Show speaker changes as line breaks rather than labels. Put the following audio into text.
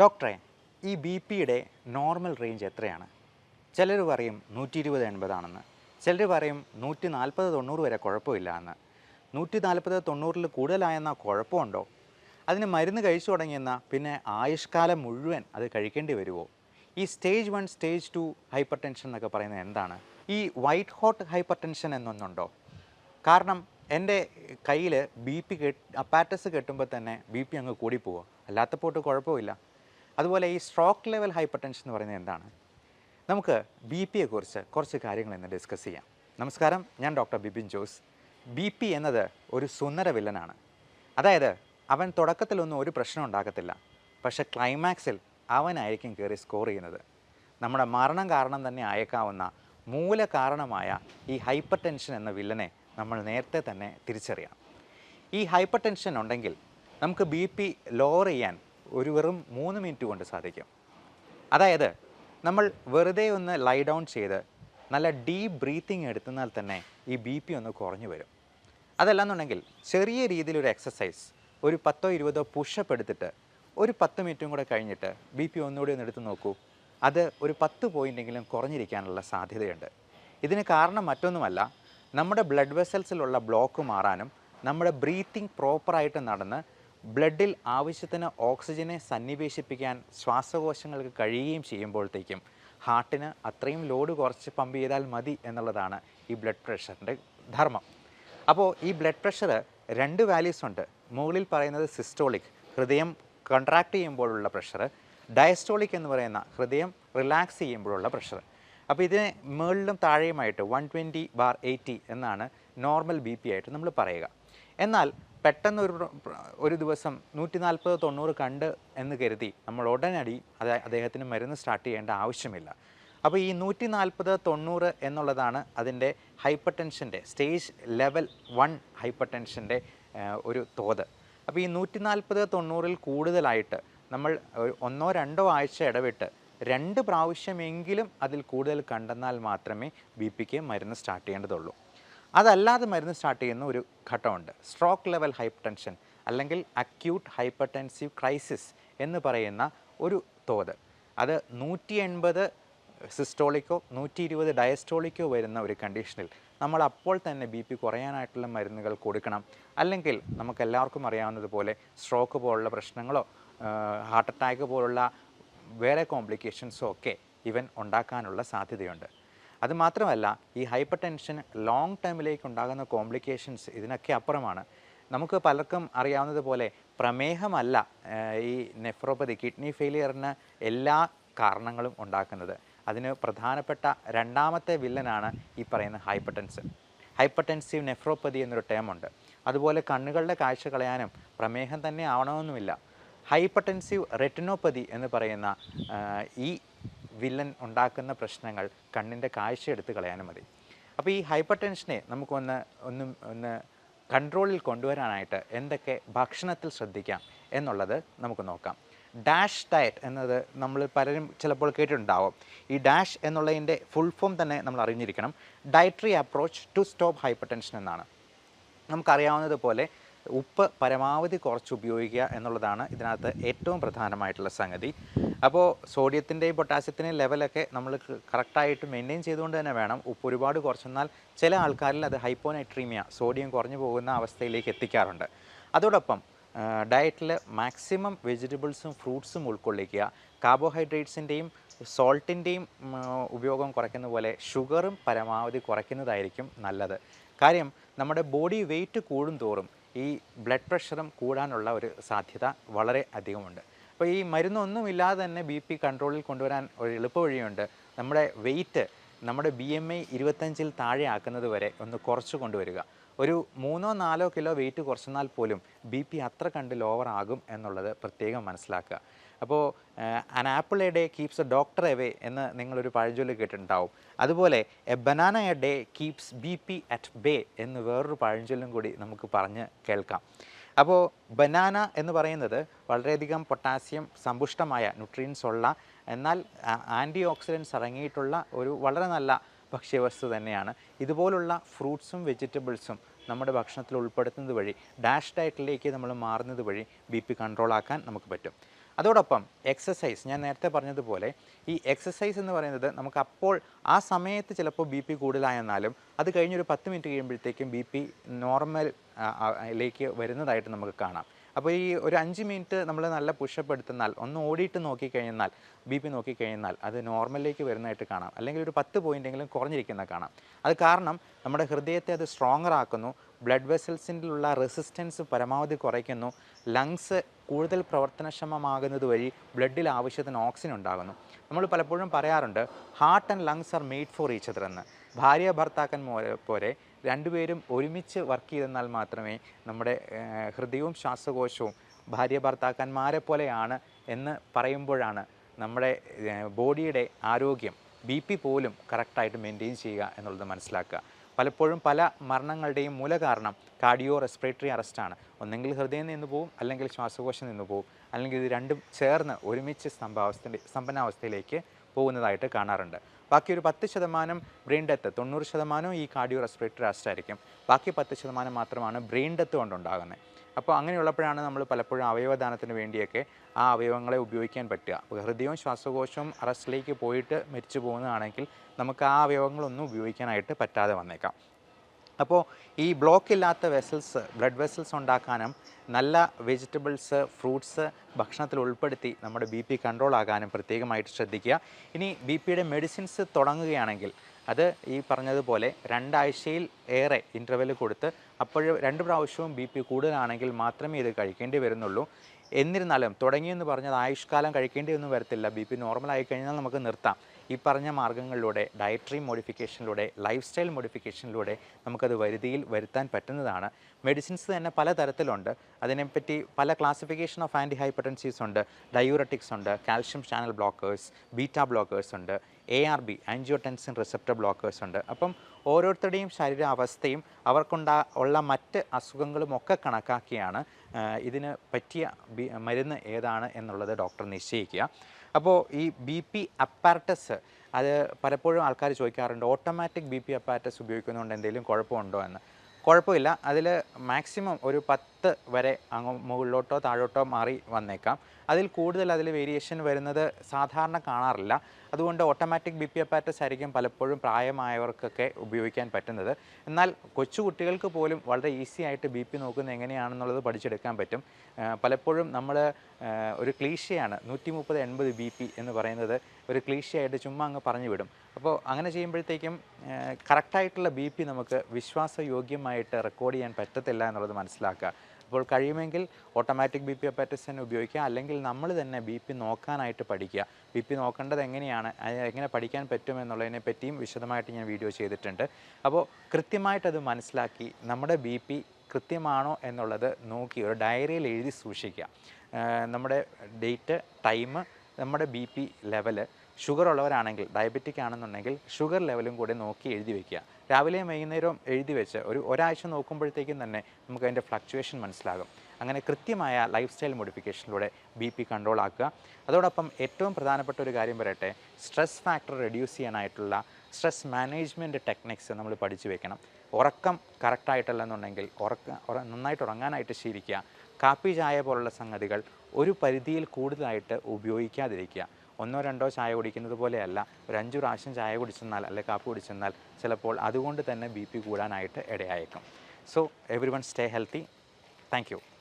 ഡോക്ടറെ ഈ ബി പിയുടെ നോർമൽ റേഞ്ച് എത്രയാണ്? ചിലർ പറയും നൂറ്റി ഇരുപത് എൺപതാണെന്ന്. ചിലർ പറയും നൂറ്റി നാൽപ്പത് തൊണ്ണൂറ് വരെ കുഴപ്പമില്ല എന്ന് നൂറ്റി നാൽപ്പത് തൊണ്ണൂറിൽ കൂടുതലായെന്ന കുഴപ്പമുണ്ടോ? അതിന് മരുന്ന് കഴിച്ചു തുടങ്ങിയെന്ന പിന്നെ ആയുഷ്കാലം മുഴുവൻ അത് കഴിക്കേണ്ടി വരുമോ ഈ stage one stage two hypertension എന്നൊക്കെ പറയുന്നത് എന്താണ്? ഈ വൈറ്റ് ഹോട്ട് ഹൈപ്പർ ടെൻഷൻ എന്നൊന്നുണ്ടോ? കാരണം എന്റെ കയ്യിൽ ബി പി കെട്ട് അപ്പാറ്റസ് കെട്ടുമ്പോൾ തന്നെ ബി പി അങ്ങ് കൂടിപ്പോവുക അല്ലാത്തപ്പോട്ട് കുഴപ്പമില്ല. അതുപോലെ ഈ സ്ട്രോക്ക് ലെവൽ ഹൈപ്പർ ടെൻഷൻ എന്ന് പറയുന്നത് എന്താണ്? നമുക്ക് ബി പിയെക്കുറിച്ച് കുറച്ച് കാര്യങ്ങൾ ഇന്ന് ഡിസ്കസ് ചെയ്യാം. നമസ്കാരം ഞാൻ doctor Bibin Jose. B P എന്നത് ഒരു സുന്ദര വില്ലനാണ്. അതായത് അവൻ തുടക്കത്തിലൊന്നും ഒരു പ്രശ്നം ഉണ്ടാക്കത്തില്ല. പക്ഷേ ക്ലൈമാക്സിൽ അവനായിരിക്കും കയറി സ്കോർ ചെയ്യുന്നത്. നമ്മുടെ മരണം കാരണം തന്നെ ആയേക്കാവുന്ന മൂല കാരണമായ ഈ ഹൈപ്പർ ടെൻഷൻ എന്ന വില്ലനെ നമ്മൾ നേരത്തെ തന്നെ തിരിച്ചറിയാം ഈ ഹൈപ്പർ ടെൻഷൻ ഉണ്ടെങ്കിൽ നമുക്ക് ബി പി ലോവർ ചെയ്യാൻ ഒരു വെറും മൂന്ന് മിനിറ്റ് കൊണ്ട് സാധിക്കും. അതായത് നമ്മൾ വെറുതെ ഒന്ന് ലൈ ഡൗൺ ചെയ്ത് നല്ല ഡീപ്പ് ബ്രീത്തിങ് എടുത്തുന്നാൽ തന്നെ ഈ ബി പി ഒന്ന് കുറഞ്ഞു വരും. അതല്ലാന്നുണ്ടെങ്കിൽ ചെറിയ രീതിയിലൊരു എക്സസൈസ് ഒരു പത്തോ ഇരുപതോ പുഷപ്പ് എടുത്തിട്ട് ഒരു പത്ത് മിനിറ്റും കൂടെ കഴിഞ്ഞിട്ട് ബി പി ഒന്നുകൂടി ഒന്ന് എടുത്ത് നോക്കൂ. അത് ഒരു പത്ത് പോയിന്റെങ്കിലും കുറഞ്ഞിരിക്കാനുള്ള സാധ്യതയുണ്ട്. ഇതിന് കാരണം മറ്റൊന്നുമല്ല നമ്മുടെ ബ്ലഡ് വെസൽസിലുള്ള ബ്ലോക്ക് മാറാനും നമ്മുടെ ബ്രീത്തിങ് പ്രോപ്പറായിട്ട് നടന്ന് ബ്ലഡിൽ ആവശ്യത്തിന് ഓക്സിജനെ സന്നിവേശിപ്പിക്കാൻ ശ്വാസകോശങ്ങൾക്ക് കഴിയുകയും ചെയ്യുമ്പോഴത്തേക്കും ഹാർട്ടിന് അത്രയും ലോഡ് കുറച്ച് പമ്പ് ചെയ്താൽ മതി എന്നുള്ളതാണ് ഈ ബ്ലഡ് പ്രഷറിന്റെ ധർമ്മം. അപ്പോൾ ഈ ബ്ലഡ് പ്രഷർ രണ്ട് വാല്യൂസ് ഉണ്ട്. മുകളിൽ പറയുന്നത് സിസ്റ്റോളിക് ഹൃദയം കൺട്രാക്ട് ചെയ്യുമ്പോഴുള്ള പ്രഷർ. ഡയസ്റ്റോളിക് എന്ന് പറയുന്ന ഹൃദയം റിലാക്സ് ചെയ്യുമ്പോഴുള്ള പ്രഷർ. അപ്പോൾ ഇതിനെ മുകളിലും താഴെയുമായിട്ട് വൺ ട്വന്റി ബാർ എയ്റ്റി എന്നാണ് നോർമൽ ബി പി ആയിട്ട് നമ്മൾ പറയുക. എന്നാൽ പെട്ടെന്ന് ഒരു ഒരു ദിവസം നൂറ്റി നാൽപ്പത് തൊണ്ണൂറ് കണ്ട് എന്ന് കരുതി നമ്മൾ ഉടനടി അത് അദ്ദേഹത്തിന് മരുന്ന് സ്റ്റാർട്ട് ചെയ്യേണ്ട ആവശ്യമില്ല. അപ്പോൾ ഈ നൂറ്റി നാൽപ്പത് തൊണ്ണൂറ് എന്നുള്ളതാണ് അതിന്റെ ഹൈപ്പർ ടെൻഷന്റെ സ്റ്റേജ് ലെവൽ വൺ ഹൈപ്പർ ടെൻഷന്റെ ഒരു തോത്. അപ്പോൾ ഈ നൂറ്റി നാൽപ്പത് തൊണ്ണൂറിൽ കൂടുതലായിട്ട് നമ്മൾ ഒന്നോ രണ്ടോ ആഴ്ച ഇടവിട്ട് രണ്ട് പ്രാവശ്യമെങ്കിലും അതിൽ കൂടുതൽ കണ്ടെന്നാൽ മാത്രമേ ബി പിക്ക് മരുന്ന് സ്റ്റാർട്ട് ചെയ്യേണ്ടതുള്ളൂ. അതല്ലാതെ മരുന്ന് സ്റ്റാർട്ട് ചെയ്യുന്ന ഒരു ഘട്ടമുണ്ട്. സ്ട്രോക്ക് ലെവൽ ഹൈപ്പർ ടെൻഷൻ അല്ലെങ്കിൽ അക്യൂട്ട് ഹൈപ്പർ ടെൻസീവ് ക്രൈസിസ് എന്ന് പറയുന്ന ഒരു തോത്. അത് നൂറ്റി എൺപത് സിസ്റ്റോളിക്കോ നൂറ്റി ഇരുപത് ഡയസ്റ്റോളിക്കോ വരുന്ന ഒരു കണ്ടീഷനിൽ നമ്മൾ അപ്പോൾ തന്നെ ബി പി കുറയാനായിട്ടുള്ള മരുന്നുകൾ കൊടുക്കണം. അല്ലെങ്കിൽ നമുക്ക് എല്ലാവർക്കും അറിയാവുന്നതുപോലെ സ്ട്രോക്ക് പോലുള്ള പ്രശ്നങ്ങളോ ഹാർട്ട് അറ്റാക്ക് പോലുള്ള വേറെ കോംപ്ലിക്കേഷൻസോ ഒക്കെ ഇവൻ ഉണ്ടാക്കാനുള്ള സാധ്യതയുണ്ട്. അത് മാത്രമല്ല ഈ ഹൈപ്പർ ടെൻഷൻ ലോങ് ടൈമിലേക്ക് ഉണ്ടാകുന്ന കോംപ്ലിക്കേഷൻസ് ഇതിനൊക്കെ അപ്പുറമാണ്. നമുക്ക് പലർക്കും അറിയാവുന്നതുപോലെ പ്രമേഹമല്ല ഈ നെഫ്രോപ്പതി കിഡ്നി ഫെയിലിയറിന് എല്ലാ കാരണങ്ങളും ഉണ്ടാക്കുന്നത്. അതിന് പ്രധാനപ്പെട്ട രണ്ടാമത്തെ വില്ലനാണ് ഈ പറയുന്ന hypertension hypertensive nephropathy എന്നൊരു ടേമുണ്ട് അതുപോലെ കണ്ണുകളുടെ കാഴ്ച കളയാനും പ്രമേഹം തന്നെ ആവണമെന്നുമില്ല. ഹൈപ്പർ ടെൻസീവ് റെറ്റിനോപ്പതി എന്ന് പറയുന്ന ഈ വില്ലൻ ഉണ്ടാക്കുന്ന പ്രശ്നങ്ങൾ കണ്ണിന്റെ കാഴ്ച എടുത്ത് കളയാനും മതി. അപ്പോൾ ഈ ഹൈപ്പർ ടെൻഷനെ നമുക്കൊന്ന് ഒന്ന് ഒന്ന് കൺട്രോളിൽ കൊണ്ടുവരാനായിട്ട് എന്തൊക്കെ ഭക്ഷണത്തിൽ ശ്രദ്ധിക്കാം എന്നുള്ളത് നമുക്ക് നോക്കാം. ഡാഷ് ഡയറ്റ് എന്നത് നമ്മൾ പലരും ചിലപ്പോൾ കേട്ടിട്ടുണ്ടാവും. ഈ ഡാഷ് എന്നുള്ളതിന്റെ ഫുൾ ഫോം തന്നെ നമ്മൾ അറിഞ്ഞിരിക്കണം. Dietary approach to stop hypertension എന്നാണ് നമുക്കറിയാവുന്നതുപോലെ ഉപ്പ് പരമാവധി കുറച്ച് ഉപയോഗിക്കുക എന്നുള്ളതാണ് ഇതിനകത്ത് ഏറ്റവും പ്രധാനമായിട്ടുള്ള സംഗതി. അപ്പോൾ സോഡിയത്തിന്റെയും പൊട്ടാസ്യത്തിന്റെയും ലെവലൊക്കെ നമ്മൾ കറക്റ്റായിട്ട് മെയിന്റെയിൻ ചെയ്തുകൊണ്ട് തന്നെ വേണം ഉപ്പ് ഒരുപാട് കുറച്ചെന്നാൽ ചില ആൾക്കാരിൽ അത് ഹൈപ്പോനൈട്രീമിയ സോഡിയം കുറഞ്ഞു പോകുന്ന അവസ്ഥയിലേക്ക് എത്തിക്കാറുണ്ട്. അതോടൊപ്പം ഡയറ്റിൽ മാക്സിമം വെജിറ്റബിൾസും ഫ്രൂട്ട്സും ഉൾക്കൊള്ളിക്കുക. കാർബോഹൈഡ്രേറ്റ്സിന്റെയും സോൾട്ടിന്റെയും ഉപയോഗം കുറയ്ക്കുന്ന പോലെ ഷുഗറും പരമാവധി കുറയ്ക്കുന്നതായിരിക്കും നല്ലത്. കാര്യം നമ്മുടെ ബോഡി വെയിറ്റ് കൂടും തോറും ഈ ബ്ലഡ് പ്രഷറും കൂടാനുള്ള ഒരു സാധ്യത വളരെ അധികമുണ്ട്. അപ്പോൾ ഈ മരുന്നൊന്നുമില്ലാതെ തന്നെ ബി പി കൺട്രോളിൽ കൊണ്ടുവരാൻ ഒരു എളുപ്പവഴിയുണ്ട് നമ്മുടെ വെയിറ്റ് നമ്മുടെ ബി എം ഐ ഇരുപത്തഞ്ചിൽ താഴെ ആക്കുന്നത് വരെ ഒന്ന് കുറച്ച് കൊണ്ടുവരിക. ഒരു മൂന്നോ നാലോ കിലോ വെയിറ്റ് കുറച്ചെന്നാൽ പോലും ബി പി അത്ര കണ്ട് ലോവർ ആകും എന്നുള്ളത് പ്രത്യേകം മനസ്സിലാക്കുക. അപ്പോൾ an apple a day keeps a doctor away എന്ന് നിങ്ങളൊരു പഴഞ്ചൊല്ല് കേട്ടിട്ടുണ്ടാവും. അതുപോലെ a banana a day keeps B P at bay എന്ന് വേറൊരു പഴഞ്ചൊല്ലും കൂടി നമുക്ക് പറഞ്ഞ് കേൾക്കാം. അപ്പോൾ ബനാന എന്ന് പറയുന്നത് വളരെയധികം പൊട്ടാസ്യം സമ്പുഷ്ടമായ ന്യൂട്രിയൻസ് ഉള്ള എന്നാൽ ആന്റി ഓക്സിഡൻസ് അടങ്ങിയിട്ടുള്ള ഒരു വളരെ നല്ല ഭക്ഷ്യവസ്തു തന്നെയാണ്. ഇതുപോലുള്ള ഫ്രൂട്ട്സും വെജിറ്റബിൾസും നമ്മുടെ ഭക്ഷണത്തിൽ ഉൾപ്പെടുത്തുന്നത് വഴി ഡാഷ് ഡയറ്റിലേക്ക് നമ്മൾ മാറുന്നത് വഴി ബി പി കൺട്രോൾ ആക്കാൻ നമുക്ക് പറ്റും. അതോടൊപ്പം എക്സസൈസ് ഞാൻ നേരത്തെ പറഞ്ഞതുപോലെ ഈ എക്സസൈസ് എന്ന് പറയുന്നത് നമുക്ക് അപ്പോൾ ആ സമയത്ത് ചിലപ്പോൾ ബി പി കൂടുതലായെന്നാലും അത് കഴിഞ്ഞൊരു പത്ത് മിനിറ്റ് കഴിയുമ്പോഴത്തേക്കും ബി പി നോർമൽ ലേക്ക് വരുന്നതായിട്ട് നമുക്ക് കാണാം. അപ്പോൾ ഈ ഒരു അഞ്ച് മിനിറ്റ് നമ്മൾ നല്ല പുഷപ്പ് എടുത്തെന്നാൽ ഒന്ന് ഓടിയിട്ട് നോക്കിക്കഴിഞ്ഞാൽ ബി പി നോക്കിക്കഴിഞ്ഞാൽ അത് നോർമലിലേക്ക് വരുന്നതായിട്ട് കാണാം. അല്ലെങ്കിൽ ഒരു പത്ത് പോയിന്റെങ്കിലും കുറഞ്ഞിരിക്കുന്ന കാണാം. അത് കാരണം നമ്മുടെ ഹൃദയത്തെ അത് സ്ട്രോങ്ങർ ആക്കുന്നു. ബ്ലഡ് വെസൽസിലുള്ള റെസിസ്റ്റൻസ് പരമാവധി കുറയ്ക്കുന്നു. ലങ്സ് കൂടുതൽ പ്രവർത്തനക്ഷമമാകുന്നത് വഴി ബ്ലഡിൽ ആവശ്യത്തിന് ഓക്സിജൻ ഉണ്ടാകുന്നു. നമ്മൾ പലപ്പോഴും പറയാറുണ്ട് heart and lungs are made for each other ഭാര്യ ഭർത്താക്കൻ പോലെ രണ്ടുപേരും ഒരുമിച്ച് വർക്ക് ചെയ്തെന്നാൽ മാത്രമേ നമ്മുടെ ഹൃദയവും ശ്വാസകോശവും ഭാര്യ ഭർത്താക്കന്മാരെ പോലെയാണ് എന്ന് പറയുമ്പോഴാണ് നമ്മുടെ ബോഡിയുടെ ആരോഗ്യം ബി പി പോലും കറക്റ്റായിട്ട് മെയിന്റെയിൻ ചെയ്യുക എന്നുള്ളത് മനസ്സിലാക്കുക. പലപ്പോഴും പല മരണങ്ങളുടെയും മൂലകാരണം കാർഡിയോ റെസ്പിറേറ്ററി അറസ്റ്റാണ് ഒന്നെങ്കിൽ ഹൃദയം നിന്ന് പോവും അല്ലെങ്കിൽ ശ്വാസകോശം നിന്ന് പോവും അല്ലെങ്കിൽ ഇത് രണ്ടും ചേർന്ന് ഒരുമിച്ച് സ്തംഭാവസ്ഥ സ്തംഭനാവസ്ഥയിലേക്ക് പോകുന്നതായിട്ട് കാണാറുണ്ട്. ബാക്കി ഒരു പത്ത് ശതമാനം ബ്രെയിൻ ഡെത്ത് തൊണ്ണൂറ് ശതമാനവും ഈ കാർഡിയോ റെസ്പിറേറ്ററി അറസ്റ്റ് ആയിരിക്കും. ബാക്കി പത്ത് ശതമാനം മാത്രമാണ് ബ്രെയിൻ ഡെത്ത് കൊണ്ടുണ്ടാകുന്നത്. അപ്പോൾ അങ്ങനെയുള്ളപ്പോഴാണ് നമ്മൾ പലപ്പോഴും അവയവദാനത്തിന് വേണ്ടിയൊക്കെ ആ അവയവങ്ങളെ ഉപയോഗിക്കാൻ പറ്റുക. അപ്പോൾ ഹൃദയവും ശ്വാസകോശവും അറസ്റ്റിലേക്ക് പോയിട്ട് മരിച്ചു പോകുന്നതാണെങ്കിൽ നമുക്ക് ആ അവയവങ്ങളൊന്നും ഉപയോഗിക്കാനായിട്ട് പറ്റാതെ വന്നേക്കാം. അപ്പോൾ ഈ ബ്ലോക്ക് ഇല്ലാത്ത വെസൽസ് ബ്ലഡ് വെസൽസ് ഉണ്ടാക്കാനും നല്ല വെജിറ്റബിൾസ് ഫ്രൂട്ട്സ് ഭക്ഷണത്തിൽ ഉൾപ്പെടുത്തി നമ്മുടെ ബി പി കൺട്രോൾ ആകാനും പ്രത്യേകമായിട്ട് ശ്രദ്ധിക്കുക. ഇനി ബി പിയുടെ മെഡിസിൻസ് തുടങ്ങുകയാണെങ്കിൽ അത് ഈ പറഞ്ഞതുപോലെ രണ്ടാഴ്ചയിൽ ഏറെ ഇന്റർവെൽ കൊടുത്ത് അപ്പോൾ രണ്ട് പ്രാവശ്യവും ബി പി കൂടുതലാണെങ്കിൽ മാത്രമേ ഇത് കഴിക്കേണ്ടി വരുന്നുള്ളൂ. എന്നിരുന്നാലും തുടങ്ങിയെന്ന് പറഞ്ഞത് ആയുഷ്കാലം കഴിക്കേണ്ടി ഒന്നും വരത്തില്ല. ബി പി നോർമൽ ആയി കഴിഞ്ഞാൽ നമുക്ക് നിർത്താം. ഈ പറഞ്ഞ മാർഗങ്ങളിലൂടെ ഡയറ്ററി മോഡിഫിക്കേഷനിലൂടെ ലൈഫ് സ്റ്റൈൽ മോഡിഫിക്കേഷനിലൂടെ നമുക്കത് വരുതിയിൽ വരുത്താൻ പറ്റുന്നതാണ്. മെഡിസിൻസ് തന്നെ പല തരത്തിലുണ്ട്. അതിനെപ്പറ്റി പല ക്ലാസിഫിക്കേഷൻ ഓഫ് ആന്റി ഹൈപ്പർട്ടൻസീസ് ഉണ്ട്. ഡയൂറട്ടിക്സ് ഉണ്ട്. Calcium channel blockers beta blockers ഉണ്ട്. A R B angiotensin receptor blockers ഉണ്ട്. അപ്പം ഓരോരുത്തരുടെയും ശരീരാവസ്ഥയും അവർക്കുണ്ടാ ഉള്ള മറ്റ് അസുഖങ്ങളും ഒക്കെ കണക്കാക്കിയാണ് ഇതിന് പറ്റിയ മരുന്ന് ഏതാണ് എന്നുള്ളത് ഡോക്ടർ നിശ്ചയിക്കുക. അപ്പോൾ ഈ ബി പി അപ്പാർട്ടസ് അത് പലപ്പോഴും ആൾക്കാർ ചോദിക്കാറുണ്ട് ഓട്ടോമാറ്റിക് ബി പി അപ്പാരറ്റസ് ഉപയോഗിക്കുന്നതുകൊണ്ട് എന്തെങ്കിലും കുഴപ്പമുണ്ടോ എന്ന്? കുഴപ്പമില്ല. അതിൽ മാക്സിമം ഒരു പത്ത് വരെ അങ്ങ് മുകളിലോട്ടോ താഴോട്ടോ മാറി വന്നേക്കാം. അതിൽ കൂടുതൽ അതിൽ വേരിയേഷൻ വരുന്നത് സാധാരണ കാണാറില്ല. അതുകൊണ്ട് ഓട്ടോമാറ്റിക് ബി പി അപ്പാറ്റസ് ആയിരിക്കും പലപ്പോഴും പ്രായമായവർക്കൊക്കെ ഉപയോഗിക്കാൻ പറ്റുന്നത്. എന്നാൽ കൊച്ചുകുട്ടികൾക്ക് പോലും വളരെ ഈസി ആയിട്ട് ബി പി നോക്കുന്നത് എങ്ങനെയാണെന്നുള്ളത് പഠിച്ചെടുക്കാൻ പറ്റും. പലപ്പോഴും നമ്മൾ ഒരു ക്ലീശയാണ് നൂറ്റി മുപ്പത് എൺപത് ബി പി എന്ന് പറയുന്നത് ഒരു ക്ലീശയായിട്ട് ചുമ്മാ അങ്ങ് പറഞ്ഞു വിടും. അപ്പോൾ അങ്ങനെ ചെയ്യുമ്പോഴത്തേക്കും കറക്റ്റായിട്ടുള്ള ബി പി നമുക്ക് വിശ്വാസയോഗ്യമായിട്ട് റെക്കോർഡ് ചെയ്യാൻ പറ്റത്തില്ല എന്നുള്ളത് മനസ്സിലാക്കുക. അപ്പോൾ കഴിയുമെങ്കിൽ ഓട്ടോമാറ്റിക് ബി പി അപ്പാറ്റസ് തന്നെ ഉപയോഗിക്കുക. അല്ലെങ്കിൽ നമ്മൾ തന്നെ ബി പി നോക്കാനായിട്ട് പഠിക്കുക. ബി പി നോക്കേണ്ടത് എങ്ങനെയാണ്? എങ്ങനെ പഠിക്കാൻ പറ്റും എന്നുള്ളതിനെ പറ്റിയും വിശദമായിട്ട് ഞാൻ വീഡിയോ ചെയ്തിട്ടുണ്ട്. അപ്പോൾ കൃത്യമായിട്ടത് മനസ്സിലാക്കി നമ്മുടെ ബി പി കൃത്യമാണോ എന്നുള്ളത് നോക്കി ഒരു ഡയറിയിൽ എഴുതി സൂക്ഷിക്കുക. നമ്മുടെ ഡേറ്റ് ടൈം നമ്മുടെ ബി പി ലെവൽ ഷുഗർ ഉള്ളവരാണെങ്കിൽ ഡയബറ്റിക് ആണെന്നുണ്ടെങ്കിൽ ഷുഗർ ലെവലും കൂടി നോക്കി എഴുതി വെക്കുക. രാവിലെയും വൈകുന്നേരവും എഴുതി വെച്ച് ഒരു ഒരാഴ്ച നോക്കുമ്പോഴത്തേക്കും തന്നെ നമുക്ക് അതിന്റെ ഫ്ലക്ച്വേഷൻ മനസ്സിലാകും. അങ്ങനെ കൃത്യമായ ലൈഫ് സ്റ്റൈൽ മോഡിഫിക്കേഷനിലൂടെ ബി പി കൺട്രോൾ ആക്കുക. അതോടൊപ്പം ഏറ്റവും പ്രധാനപ്പെട്ട ഒരു കാര്യം പറയട്ടെ സ്ട്രെസ് ഫാക്ടർ റെഡ്യൂസ് ചെയ്യാനായിട്ടുള്ള സ്ട്രെസ് മാനേജ്മെന്റ് ടെക്നിക്സ് നമ്മൾ പഠിച്ചു വെക്കണം. ഉറക്കം കറക്റ്റായിട്ടല്ലെന്നുണ്ടെങ്കിൽ ഉറക്ക ഉറ- നന്നായിട്ട് ഉറങ്ങാനായിട്ട് ശീലിക്കുക. കാപ്പി ചായ പോലുള്ള സംഗതികൾ ഒരു പരിധിയിൽ കൂടുതലായിട്ട് ഉപയോഗിക്കാതിരിക്കുക. ഒന്നോ രണ്ടോ ചായ കുടിക്കുന്നത് പോലെയല്ല ഒരു അഞ്ച് പ്രാവശ്യം ചായ കുടിച്ചെന്നാൽ അല്ലെങ്കിൽ കാപ്പി കുടിച്ചെന്നാൽ ചിലപ്പോൾ അതുകൊണ്ട് തന്നെ ബി പി കൂടാനായിട്ട് ഇടയായേക്കും. So everyone stay healthy thank